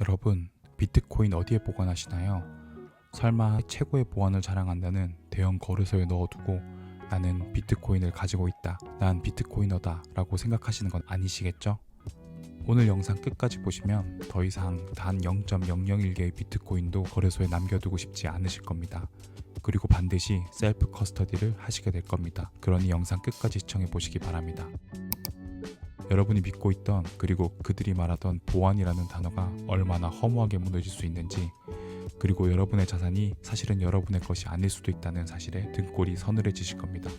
여러분, 비트코인 어디에 보관하시나요? 설마 최고의 보안을 자랑한다는 대형 거래소에 넣어두고 나는 비트코인을 가지고 있다. 난 비트코이너다. 라고 생각하시는 건 아니시겠죠? 오늘 영상 끝까지 보시면 더 이상 단 0.001개의 비트코인도 거래소에 남겨두고 싶지 않으실 겁니다. 그리고 반드시 셀프 커스터디를 하시게 될 겁니다. 그러니 영상 끝까지 시청해 보시기 바랍니다. 여러분이 믿고 있던 그리고 그들이 말하던 보안이라는 단어가 얼마나 허무하게 무너질 수 있는지 그리고 여러분의 자산이 사실은 여러분의 것이 아닐 수도 있다는 사실에 등골이 서늘해지실 겁니다.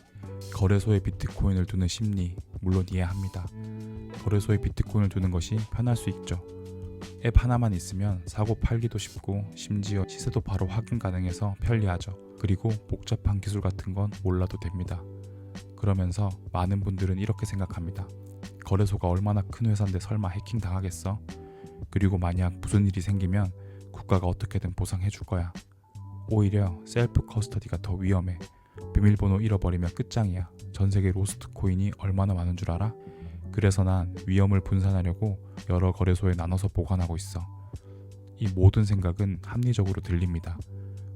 거래소에 비트코인을 두는 심리 물론 이해합니다. 거래소에 비트코인을 두는 것이 편할 수 있죠. 앱 하나만 있으면 사고 팔기도 쉽고 심지어 시세도 바로 확인 가능해서 편리하죠. 그리고 복잡한 기술 같은 건 몰라도 됩니다. 그러면서 많은 분들은 이렇게 생각합니다. 거래소가 얼마나 큰 회사인데 설마 해킹 당하겠어? 그리고 만약 무슨 일이 생기면 국가가 어떻게든 보상해 줄 거야. 오히려 셀프 커스터디가 더 위험해. 비밀번호 잃어버리면 끝장이야. 전 세계 로스트 코인이 얼마나 많은 줄 알아? 그래서 난 위험을 분산하려고 여러 거래소에 나눠서 보관하고 있어. 이 모든 생각은 합리적으로 들립니다.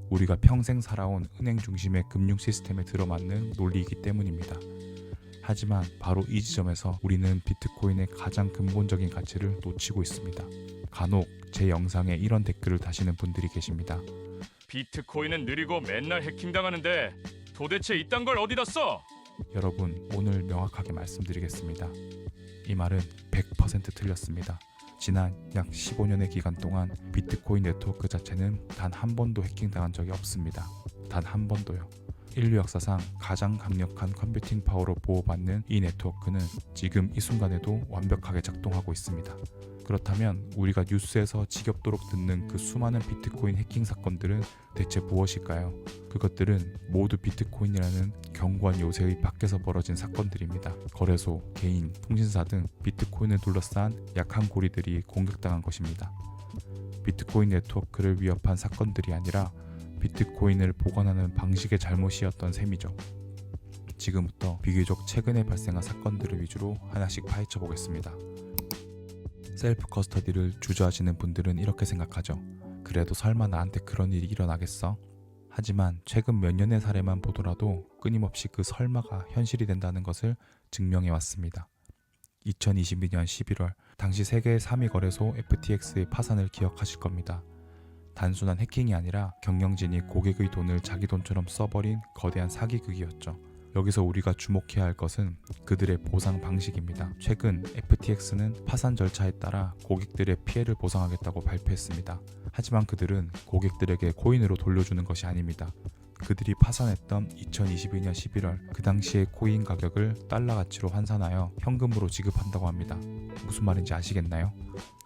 우리가 평생 살아온 은행 중심의 금융 시스템에 들어맞는 논리이기 때문입니다. 하지만 바로 이 지점에서 우리는 비트코인의 가장 근본적인 가치를 놓치고 있습니다. 간혹 제 영상에 이런 댓글을 다시는 분들이 계십니다. 비트코인은 느리고 맨날 해킹당하는데 도대체 이딴 걸 어디다 써? 여러분 오늘 명확하게 말씀드리겠습니다. 이 말은 100% 틀렸습니다. 지난 약 15년의 기간 동안 비트코인 네트워크 자체는 단 한 번도 해킹당한 적이 없습니다. 단 한 번도요. 인류 역사상 가장 강력한 컴퓨팅 파워로 보호받는 이 네트워크는 지금 이 순간에도 완벽하게 작동하고 있습니다. 그렇다면 우리가 뉴스에서 지겹도록 듣는 그 수많은 비트코인 해킹 사건들은 대체 무엇일까요? 그것들은 모두 비트코인이라는 견고한 요새의 밖에서 벌어진 사건들입니다. 거래소, 개인, 통신사 등 비트코인을 둘러싼 약한 고리들이 공격당한 것입니다. 비트코인 네트워크를 위협한 사건들이 아니라 비트코인을 보관하는 방식의 잘못이었던 셈이죠. 지금부터 비교적 최근에 발생한 사건들을 위주로 하나씩 파헤쳐 보겠습니다. 셀프 커스터디를 주저하시는 분들은 이렇게 생각하죠. 그래도 설마 나한테 그런 일이 일어나겠어? 하지만 최근 몇 년의 사례만 보더라도 끊임없이 그 설마가 현실이 된다는 것을 증명해 왔습니다. 2022년 11월 당시 세계 3위 거래소 FTX의 파산을 기억하실 겁니다. 단순한 해킹이 아니라 경영진이 고객의 돈을 자기 돈처럼 써버린 거대한 사기극이었죠. 여기서 우리가 주목해야 할 것은 그들의 보상 방식입니다. 최근 FTX는 파산 절차에 따라 고객들의 피해를 보상하겠다고 발표했습니다. 하지만 그들은 고객들에게 코인으로 돌려주는 것이 아닙니다. 그들이 파산했던 2022년 11월 그 당시의 코인 가격을 달러 가치로 환산하여 현금으로 지급한다고 합니다. 무슨 말인지 아시겠나요?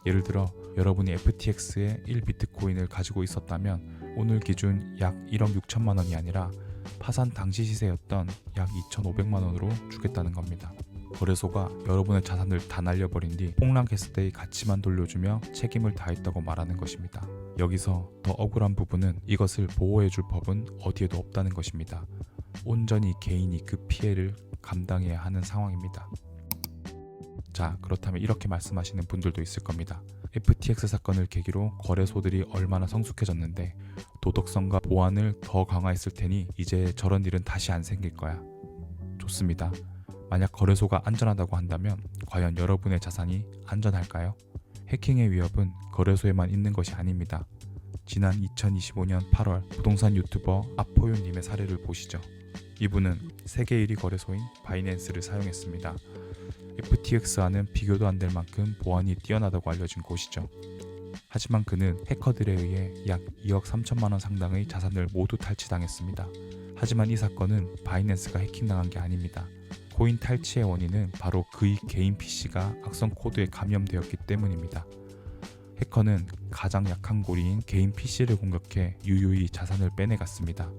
예를 들어 여러분이 FTX의 1비트코인을 가지고 있었다면 오늘 기준 약 1억 6천만 원이 아니라 파산 당시 시세였던 약 2,500만 원으로 주겠다는 겁니다. 거래소가 여러분의 자산을 다 날려버린 뒤 폭락했을 때의 가치만 돌려주며 책임을 다했다고 말하는 것입니다. 여기서 더 억울한 부분은 이것을 보호해줄 법은 어디에도 없다는 것입니다. 온전히 개인이 그 피해를 감당해야 하는 상황입니다. 자, 그렇다면 이렇게 말씀하시는 분들도 있을 겁니다. FTX 사건을 계기로 거래소들이 얼마나 성숙해졌는데 도덕성과 보안을 더 강화했을 테니 이제 저런 일은 다시 안 생길 거야. 좋습니다. 만약 거래소가 안전하다고 한다면 과연 여러분의 자산이 안전할까요? 해킹의 위협은 거래소에만 있는 것이 아닙니다. 지난 2025년 8월 부동산 유튜버 아포요님의 사례를 보시죠. 이분은 세계 1위 거래소인 바이낸스를 사용했습니다. FTX와는 비교도 안 될 만큼 보안이 뛰어나다고 알려진 곳이죠. 하지만 그는 해커들에 의해 약 2억 3천만 원 상당의 자산을 모두 탈취당했습니다. 하지만 이 사건은 바이낸스가 해킹당한 게 아닙니다. 코인 탈취의 원인은 바로 그의 개인 PC가 악성 코드에 감염되었기 때문입니다. 해커는 가장 약한 고리인 개인 PC를 공격해 유유히 자산을 빼내갔습니다.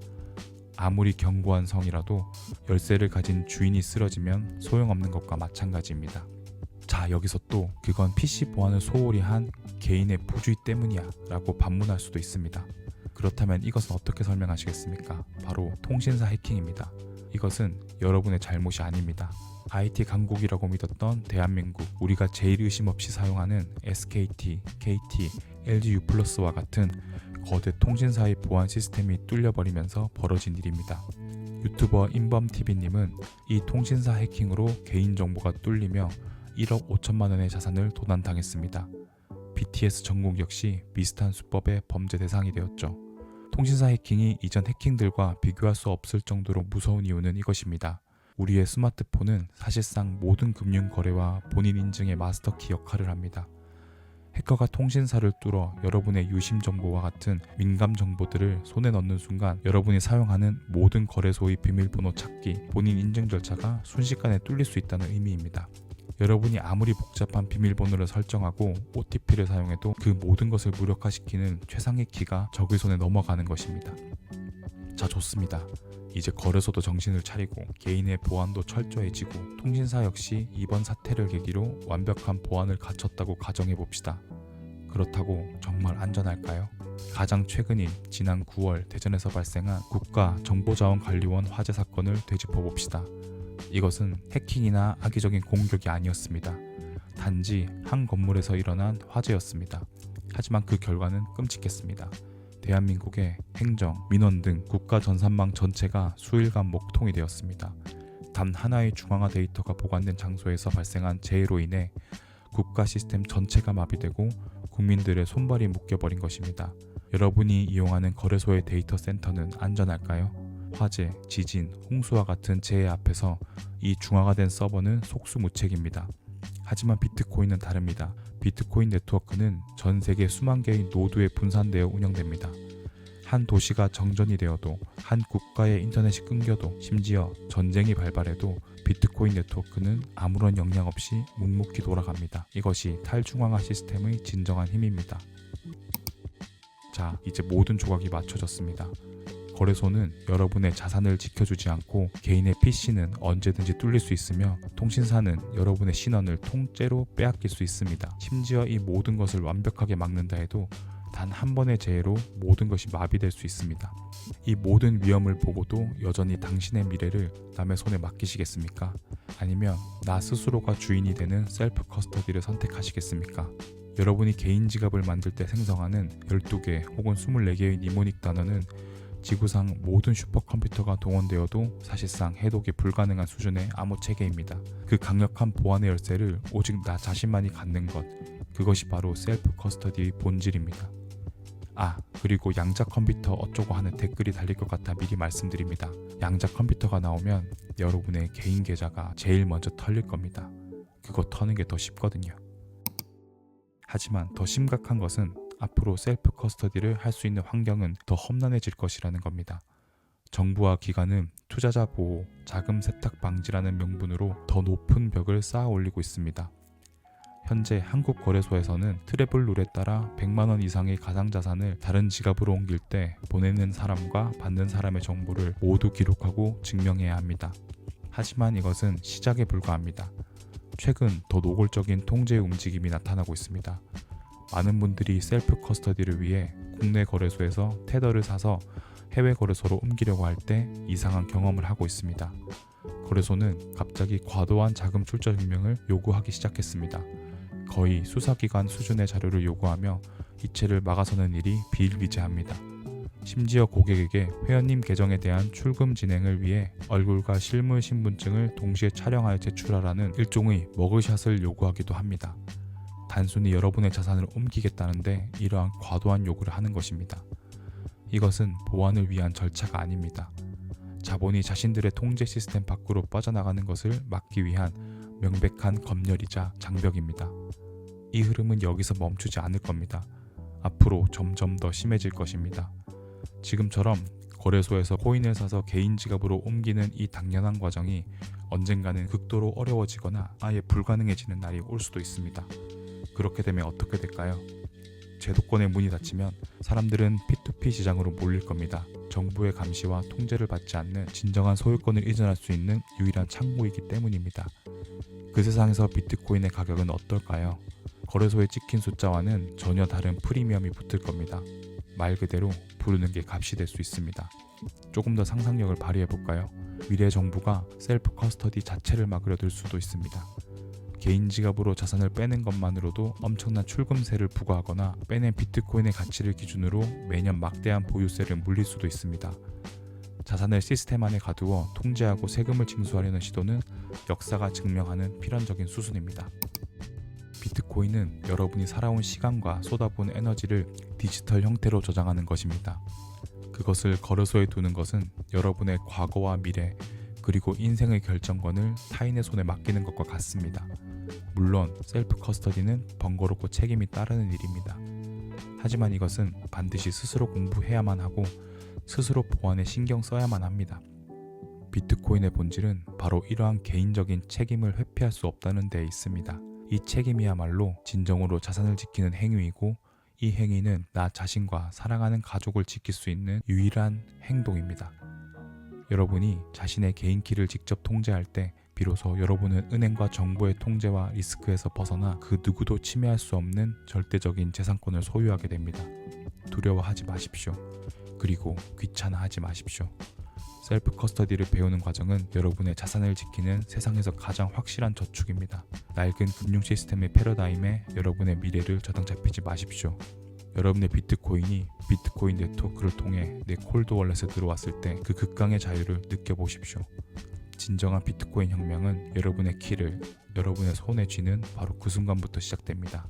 아무리 견고한 성이라도 열쇠를 가진 주인이 쓰러지면 소용없는 것과 마찬가지입니다. 자, 여기서 또 그건 PC 보안을 소홀히 한 개인의 부주의 때문이야 라고 반문할 수도 있습니다. 그렇다면 이것은 어떻게 설명하시겠습니까? 바로 통신사 해킹입니다. 이것은 여러분의 잘못이 아닙니다. IT 강국이라고 믿었던 대한민국, 우리가 제일 의심 없이 사용하는 SKT, KT, LG U+와 같은 거대 통신사의 보안 시스템이 뚫려버리면서 벌어진 일입니다. 유튜버 인범TV님은 이 통신사 해킹으로 개인정보가 뚫리며 1억 5천만 원의 자산을 도난당했습니다. BTS 전국 역시 비슷한 수법의 범죄 대상이 되었죠. 통신사 해킹이 이전 해킹들과 비교할 수 없을 정도로 무서운 이유는 이것입니다. 우리의 스마트폰은 사실상 모든 금융 거래와 본인 인증의 마스터키 역할을 합니다. 해커가 통신사를 뚫어 여러분의 유심 정보와 같은 민감 정보들을 손에 넣는 순간 여러분이 사용하는 모든 거래소의 비밀번호 찾기, 본인 인증 절차가 순식간에 뚫릴 수 있다는 의미입니다. 여러분이 아무리 복잡한 비밀번호를 설정하고 OTP를 사용해도 그 모든 것을 무력화시키는 최상의 키가 적의 손에 넘어가는 것입니다. 자, 좋습니다. 이제 거래소도 정신을 차리고 개인의 보안도 철저해지고 통신사 역시 이번 사태를 계기로 완벽한 보안을 갖췄다고 가정해 봅시다. 그렇다고 정말 안전할까요? 가장 최근인 지난 9월 대전에서 발생한 국가정보자원관리원 화재 사건을 되짚어 봅시다. 이것은 해킹이나 악의적인 공격이 아니었습니다. 단지 한 건물에서 일어난 화재였습니다. 하지만 그 결과는 끔찍했습니다. 대한민국의 행정, 민원 등 국가 전산망 전체가 수일간 목통이 되었습니다. 단 하나의 중앙화 데이터가 보관된 장소에서 발생한 재해로 인해 국가 시스템 전체가 마비되고 국민들의 손발이 묶여버린 것입니다. 여러분이 이용하는 거래소의 데이터 센터는 안전할까요? 화재, 지진, 홍수와 같은 재해 앞에서 이 중화가 된 서버는 속수무책입니다. 하지만 비트코인은 다릅니다. 비트코인 네트워크는 전 세계 수만 개의 노드에 분산되어 운영됩니다. 한 도시가 정전이 되어도 한 국가의 인터넷이 끊겨도 심지어 전쟁이 발발해도 비트코인 네트워크는 아무런 영향 없이 묵묵히 돌아갑니다. 이것이 탈중앙화 시스템의 진정한 힘입니다. 자, 이제 모든 조각이 맞춰졌습니다. 거래소는 여러분의 자산을 지켜주지 않고 개인의 PC는 언제든지 뚫릴 수 있으며 통신사는 여러분의 신원을 통째로 빼앗길 수 있습니다. 심지어 이 모든 것을 완벽하게 막는다 해도 단 한 번의 재해로 모든 것이 마비될 수 있습니다. 이 모든 위험을 보고도 여전히 당신의 미래를 남의 손에 맡기시겠습니까? 아니면 나 스스로가 주인이 되는 셀프 커스터디를 선택하시겠습니까? 여러분이 개인 지갑을 만들 때 생성하는 12개 혹은 24개의 니모닉 단어는 지구상 모든 슈퍼컴퓨터가 동원되어도 사실상 해독이 불가능한 수준의 암호 체계입니다. 그 강력한 보안의 열쇠를 오직 나 자신만이 갖는 것, 그것이 바로 셀프 커스터디의 본질입니다. 아, 그리고 양자 컴퓨터 어쩌고 하는 댓글이 달릴 것 같아 미리 말씀드립니다. 양자 컴퓨터가 나오면 여러분의 개인 계좌가 제일 먼저 털릴 겁니다. 그거 터는 게 더 쉽거든요. 하지만 더 심각한 것은 앞으로 셀프 커스터디를 할 수 있는 환경은 더 험난해질 것이라는 겁니다. 정부와 기관은 투자자 보호, 자금 세탁 방지라는 명분으로 더 높은 벽을 쌓아 올리고 있습니다. 현재 한국 거래소에서는 트래블 룰에 따라 100만 원 이상의 가상 자산을 다른 지갑으로 옮길 때 보내는 사람과 받는 사람의 정보를 모두 기록하고 증명해야 합니다. 하지만 이것은 시작에 불과합니다. 최근 더 노골적인 통제 움직임이 나타나고 있습니다. 많은 분들이 셀프 커스터디를 위해 국내 거래소에서 테더를 사서 해외 거래소로 옮기려고 할 때 이상한 경험을 하고 있습니다. 거래소는 갑자기 과도한 자금 출처 증명을 요구하기 시작했습니다. 거의 수사기관 수준의 자료를 요구하며 이체를 막아서는 일이 비일비재합니다. 심지어 고객에게 회원님 계정에 대한 출금 진행을 위해 얼굴과 실물 신분증을 동시에 촬영하여 제출하라는 일종의 머그샷을 요구하기도 합니다. 단순히 여러분의 자산을 옮기겠다는데 이러한 과도한 요구를 하는 것입니다. 이것은 보안을 위한 절차가 아닙니다. 자본이 자신들의 통제 시스템 밖으로 빠져나가는 것을 막기 위한 명백한 검열이자 장벽입니다. 이 흐름은 여기서 멈추지 않을 겁니다. 앞으로 점점 더 심해질 것입니다. 지금처럼 거래소에서 코인을 사서 개인 지갑으로 옮기는 이 당연한 과정이 언젠가는 극도로 어려워지거나 아예 불가능해지는 날이 올 수도 있습니다. 그렇게 되면 어떻게 될까요? 제도권의 문이 닫히면 사람들은 P2P 시장으로 몰릴 겁니다. 정부의 감시와 통제를 받지 않는 진정한 소유권을 이전할 수 있는 유일한 창구이기 때문입니다. 그 세상에서 비트코인의 가격은 어떨까요? 거래소에 찍힌 숫자와는 전혀 다른 프리미엄이 붙을 겁니다. 말 그대로 부르는 게 값이 될 수 있습니다. 조금 더 상상력을 발휘해 볼까요? 미래 정부가 셀프 커스터디 자체를 막으려 들 수도 있습니다. 개인 지갑으로 자산을 빼는 것만으로도 엄청난 출금세를 부과하거나 빼낸 비트코인의 가치를 기준으로 매년 막대한 보유세를 물릴 수도 있습니다. 자산을 시스템 안에 가두어 통제하고 세금을 징수하려는 시도는 역사가 증명하는 필연적인 수순입니다. 비트코인은 여러분이 살아온 시간과 쏟아부은 에너지를 디지털 형태로 저장하는 것입니다. 그것을 거래소에 두는 것은 여러분의 과거와 미래 그리고 인생의 결정권을 타인의 손에 맡기는 것과 같습니다. 물론 셀프 커스터디는 번거롭고 책임이 따르는 일입니다. 하지만 이것은 반드시 스스로 공부해야만 하고 스스로 보안에 신경 써야만 합니다. 비트코인의 본질은 바로 이러한 개인적인 책임을 회피할 수 없다는 데 있습니다. 이 책임이야말로 진정으로 자산을 지키는 행위이고 이 행위는 나 자신과 사랑하는 가족을 지킬 수 있는 유일한 행동입니다. 여러분이 자신의 개인 키를 직접 통제할 때 비로소 여러분은 은행과 정부의 통제와 리스크에서 벗어나 그 누구도 침해할 수 없는 절대적인 재산권을 소유하게 됩니다. 두려워하지 마십시오. 그리고 귀찮아하지 마십시오. 셀프 커스터디를 배우는 과정은 여러분의 자산을 지키는 세상에서 가장 확실한 저축입니다. 낡은 금융 시스템의 패러다임에 여러분의 미래를 저당 잡히지 마십시오. 여러분의 비트코인이 비트코인 네트워크를 통해 내 콜드 월렛에 들어왔을 때 그 극강의 자유를 느껴보십시오. 진정한 비트코인 혁명은 여러분의 키를 여러분의 손에 쥐는 바로 그 순간부터 시작됩니다.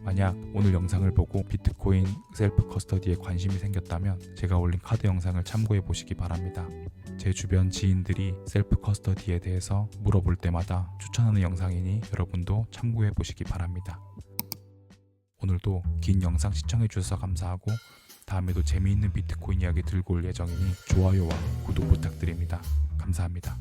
만약 오늘 영상을 보고 비트코인 셀프 커스터디에 관심이 생겼다면 제가 올린 카드 영상을 참고해 보시기 바랍니다. 제 주변 지인들이 셀프 커스터디에 대해서 물어볼 때마다 추천하는 영상이니 여러분도 참고해 보시기 바랍니다. 오늘도 긴 영상 시청해 주셔서 감사하고 다음에도 재미있는 비트코인 이야기 들고 올 예정이니 좋아요와 구독 부탁드립니다. 감사합니다.